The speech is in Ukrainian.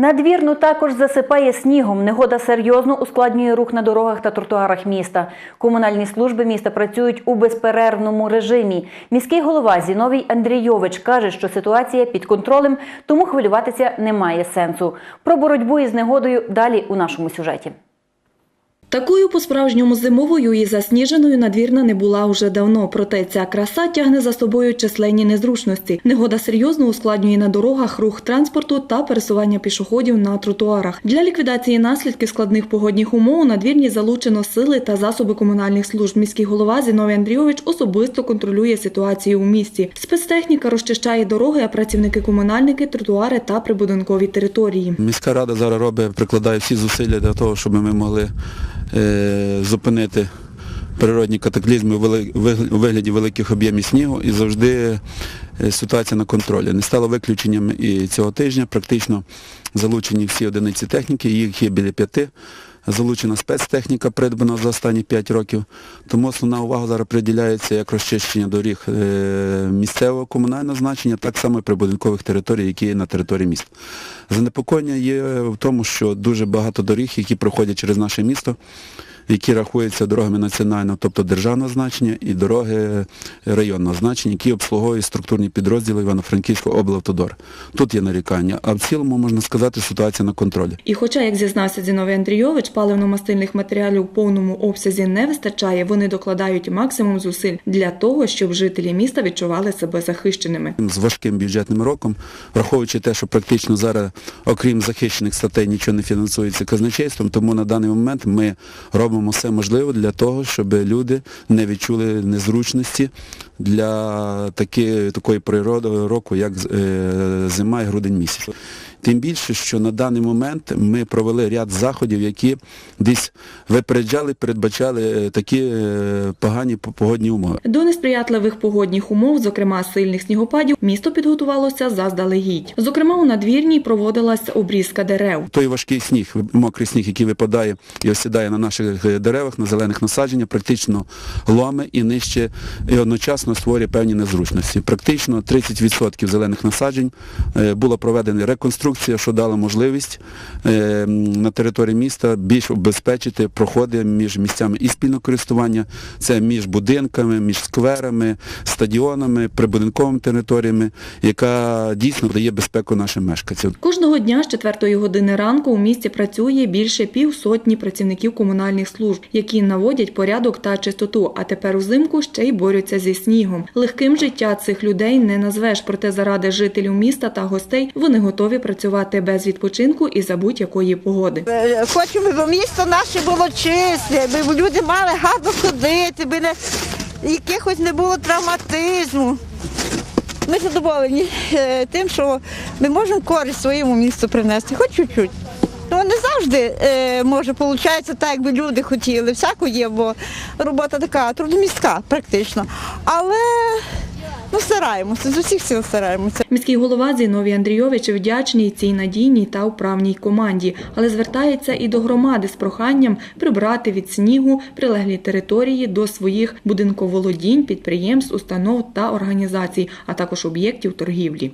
Надвірну також засипає снігом. Негода серйозно ускладнює рух на дорогах та тротуарах міста. Комунальні служби міста працюють у безперервному режимі. Міський голова Зіновій Андрійович каже, що ситуація під контролем, тому хвилюватися немає сенсу. Про боротьбу із негодою далі у нашому сюжеті. Такою по-справжньому зимовою і засніженою надвірна не була уже давно, проте ця краса тягне за собою численні незручності. Негода серйозно ускладнює на дорогах рух транспорту та пересування пішоходів на тротуарах. Для ліквідації наслідків складних погодних умов у надвірні залучено сили та засоби комунальних служб. Міський голова Зіновій Андрійович особисто контролює ситуацію у місті. Спецтехніка розчищає дороги, а працівники-комунальники тротуари та прибудинкові території. Міська рада зараз робить, прикладає всі зусилля для того, щоб ми могли зупинити природні катаклізми у вигляді великих об'ємів снігу і завжди е, ситуація на контролі. Не стало виключенням і цього тижня. Практично залучені всі одиниці техніки, їх є біля п'яти. Залучена спецтехніка, придбана за останні 5 років. Тому основна увага зараз приділяється як розчищення доріг е, місцевого комунального значення, так само і прибудинкових територій, які є на території міста. Занепокоєння є в тому, що дуже багато доріг, які проходять через наше місто, які рахуються дорогами національного, тобто державного значення, і дороги районного значення, які обслуговують структурні підрозділи Івано-Франківського облавтодор. Тут є нарікання, а в цілому можна сказати, ситуація на контролі. І хоча, як зізнався Зіновій Андрійович, паливно-мастильних матеріалів у повному обсязі не вистачає, вони докладають максимум зусиль для того, щоб жителі міста відчували себе захищеними. з важким бюджетним роком, враховуючи те, що практично зараз, окрім захищених статей, нічого не фінансується казначейством, тому на даний момент ми робимо все можливе для того, щоб люди не відчули незручності для таки, такої природи року, як е, зима і грудень місяць. Тим більше, що на даний момент ми провели ряд заходів, які десь випереджали, передбачали е, такі е, погані погодні умови. До несприятливих погодних умов, зокрема сильних снігопадів, місто підготувалося заздалегідь. Зокрема, у надвірній проводилась обрізка дерев. Той важкий сніг, мокрий сніг, який випадає і осідає на наших е, деревах, на зелених насадженнях, практично ломе і нижче, і одночасно створює певні незручності. Практично 30% зелених насаджень е, була проведена реконструкція, що дала можливість е, на території міста більш обезпечити проходи між місцями і спільного користування, це між будинками, між скверами, стадіонами, прибудинковими територіями, яка дійсно дає безпеку нашим мешканцям. Кожного дня з 4 години ранку у місті працює більше півсотні працівників комунальних служб, які наводять порядок та чистоту, а тепер узимку ще й борються зі снігом. Легким життя цих людей не назвеш, проте заради жителів міста та гостей вони готові працювати без відпочинку і за будь-якої погоди. Е, Хочемо, щоб місто наше було чисте, щоб люди мали гарно ходити, би не, якихось не було травматизму. Ми задоволені е, тим, що ми можемо користь своєму місту принести, хоч чуть-чуть. Ну, не завжди е, може виходить так, як би люди хотіли. Всяко є, бо робота така трудомістка практично. Але ну, стараємося, з усіх сил стараємося. Міський голова Зіновій Андрійович вдячний цій надійній та управній команді, але звертається і до громади з проханням прибрати від снігу прилеглі території до своїх будинковолодінь, підприємств, установ та організацій, а також об'єктів торгівлі.